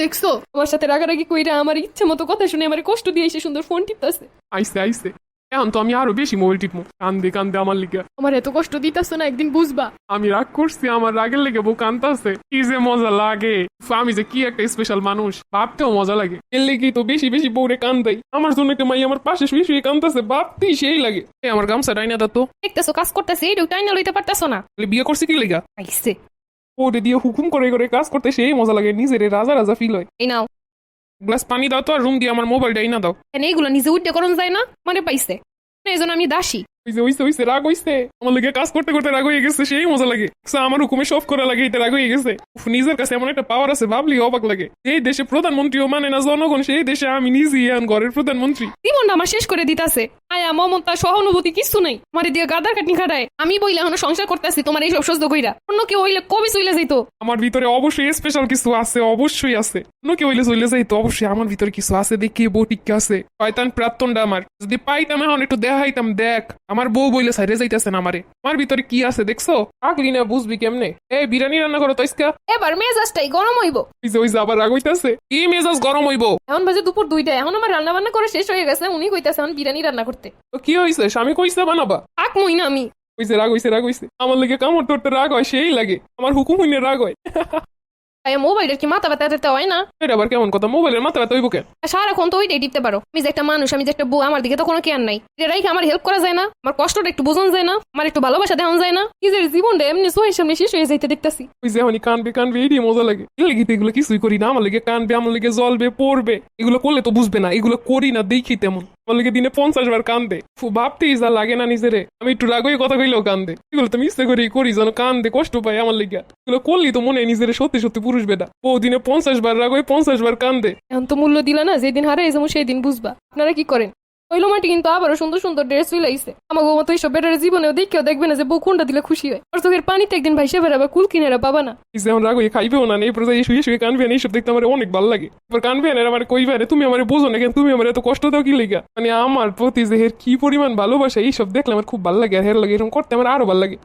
দেখছ? আমার সাথে রাগারাগি কইরা আমার ইচ্ছে মতো কথা শুনে আমার কষ্ট দিয়ে এসে সুন্দর ফোন টিপতেছে। আইসে আইসে। এখন তো আমি আরও বেশি মোবাইল টিপমু। কান্দে কান্দে আমার লিগে। আমার এত কষ্ট দিতেছো না একদিন বুঝবা। আমি রাগ করছি আমার রাগের লেগে বউ কান্তাছে কি যে মজা লাগে। আমি যে কি একটা স্পেশাল মানুষ ভাবতেও মজা লাগে। এর লেগেই তো বেশি বেশি বউরে কান্দাই। আমার জন্য একটা মাই আমার পাশে শুয়ে শুয়ে কান্তাছে ভাবতেই সেই লাগে। এই আমার গামছা ডাইনা দা তো। দেখতেছো কাজ করতেছে এইটুক টাইনা লইতে পারতেছো না। বিয়ে করছি কি লেগা? আইসে। ওরে দিয়ে হুকুম করে করে কাজ করতে সেই মজা লাগে নিজের রাজা রাজা ফিল হয়। এই নাও। গ্লাস পানি দাও তো আর রুম দিয়ে আমার এই না দাও। এনে এইগুলো নিজে উঠতে করণ যায় না? মানে পাইছে। এই জন্য আমি দাসী। ওইসে ওইসে ওইসে রাগ হইছে। আমার লেগে কাজ করতে করতে রাগ হয়ে গেছে সেই মজা লাগে। আমার হুকুমে সব করা লাগে এটা রাগ হয়ে গেছে। নিজের কাছে এমন একটা পাওয়ার আছে ভাবলি অবাক লাগে। এই দেশে প্রধানমন্ত্রীও মানে না জনগণ সেই দেশে আমি নিজেই এখন ঘরের প্রধানমন্ত্রী। জীবনটা আমার শেষ করে দিতাছে। আয়া মমতা সহানুভূতি কিছু নাই। আমার দিয়ে গাদার কাটনি খাটায়। আমি বইলে এখনও সংসার করতেছি তোমার এইসব সহ্য কইরা। অন্য কেউ হইলে কবি চইলে যাইতো? আমার ভিতরে অবশ্যই স্পেশাল কিছু আছে অবশ্যই আছে। অন্য কেউ হইলে চলে যাই তো অবশ্যই আমার ভিতরে কিছু আছে দেখি বউ টিকা আছে। শয়তান প্রার্থনটা আমার। যদি পাইতাম এখন একটু দেখাইতাম দেখ। আমার বউ বইলে সাইডে যাইতেছে না আমারে। আমার ভিতরে কি আছে দেখছ? আগলি না বুঝবি কেমনে? এই বিরিয়ানি রান্না করো তো ইসকা এবার মেজাজটাই গরম হইব। ওই যে ওই যে আবার রাগ হইতাছে। কি মেজাজ গরম হইবো? এখন বাজে দুপুর দুইটা এখন আমার রান্না বান্না করে শেষ হয়ে গেছে উনি কইতাছে এখন বিরিয়ানি রান্না করতে। তো কি হয়েছে স্বামী কইছে বানাবা? আক মই না আমি। হইছে রাগ হইছে রাগ হইছে। আমার লেগে কামড় তোরতে রাগ হয় সেই লাগে। আমার হুকুম হইনে রাগ হয়। তাই মোবাইলের কি মাথা ব্যথা দিতে হয় না? এটা আবার কেমন কথা? মোবাইলের মাথা ব্যথা হইব কেন সারাক্ষণ তো ওইটাই টিপতে পারো। আমি যে একটা মানুষ আমি যে একটা বউ আমার দিকে তো কোনো কেয়ার নাই। এটা রাইখে আমার হেল্প করা যায় না। আমার কষ্টটা একটু বোঝানো যায় না। আমার একটু ভালোবাসা দেওয়া যায় না। নিজের জীবনটা এমনি সোহের সামনে শেষ হয়ে যাইতে দেখতাছি। ওই যে এমনই কানবে কানবে দিয়ে মজা লাগে। লেগে এগুলো কিছুই করি না। আমার লেগে কানবে আমার লেগে জ্বলবে পড়বে। এগুলো করলে তো বুঝবে না। এগুলো করি না দেখি তেমন। লেগে দিনে পঞ্চাশ বার কান্দে। ভাবতে যা লাগে না নিজেরে। আমি একটু রাগই কথা কইলেও কান্দে। এগুলো তো মিশতে করি করি যেন কান্দে, কষ্ট পাই আমার লিগা এগুলো করলি তো মনে নিজেরে সত্যি সত্যি পুরুষ বেটা। ও দিনে পঞ্চাশ বার রাগই পঞ্চাশ বার কান্দে। এখন তো মূল্য দিলা না, যেদিন হারে যাব সেই দিন বুঝবা। আপনারা কি করেন? ওইলো মাটি কিন্তু আবারও সুন্দর সুন্দর ড্রেস চলে আইছে। আমার মতো এইসব বেটার জীবনেও দেখেও দেখবে না যে বউ কোনটা দিলে খুশি হয়। ওর চোখের পানিতে একদিন ভাই সেবার আবার কুল কিনেরা পাবা না। যেমন রাগ খাইবেও না এই পর্যায়ে শুয়ে শুয়ে কানবে না, এইসব দেখতে আমার অনেক ভালো লাগে। এবার কানবে না আমার কইবে না তুমি আমার বোঝো না কেন, তুমি আমার এত কষ্ট দাও কি লেগা? মানে আমার প্রতি যে কি পরিমাণ ভালোবাসা, এইসব দেখলে আমার খুব ভালো লাগে, আর হের লাগে এরকম করতে আমার আরও ভালো লাগে।